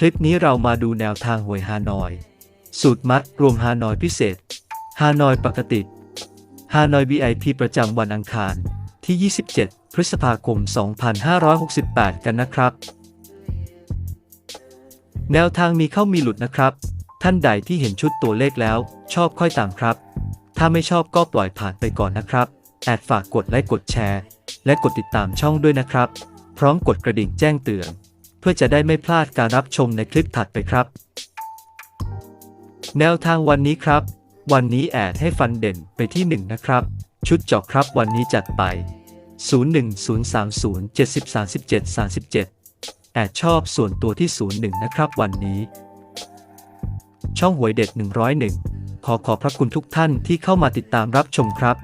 คลิปนี้เรามาดูแนวทางหวยฮานอย สูตรมัดรวมฮานอยพิเศษ ฮานอยปกติ ฮานอย VIP ประจำวันอังคารที่ 27 พฤษภาคม 2568 กันนะครับ แนวทางมีเข้ามีหลุดนะครับ ท่านใดที่เห็นชุดตัวเลขแล้ว ชอบค่อยตามครับ ถ้าไม่ชอบก็ปล่อยผ่านไปก่อนนะครับ แอดฝากกดไลค์กดแชร์ และกดติดตามช่องด้วยนะครับ พร้อมกดกระดิ่งแจ้งเตือน พื่อจะได้ไม่พลาดการรับชมในคลิปถัดไปครับ แนวทางวันนี้ครับ วันนี้แอดให้ฟันเด่นไปที่ 1 นะครับ ชุดเจาะครับวันนี้จัดไป 01030 70 37 37 แอดชอบส่วนตัวที่ 01 นะครับวันนี้ ช่องหวยเด็ด 101 ขอขอบพระคุณทุกท่านที่เข้ามาติดตามรับชมครับ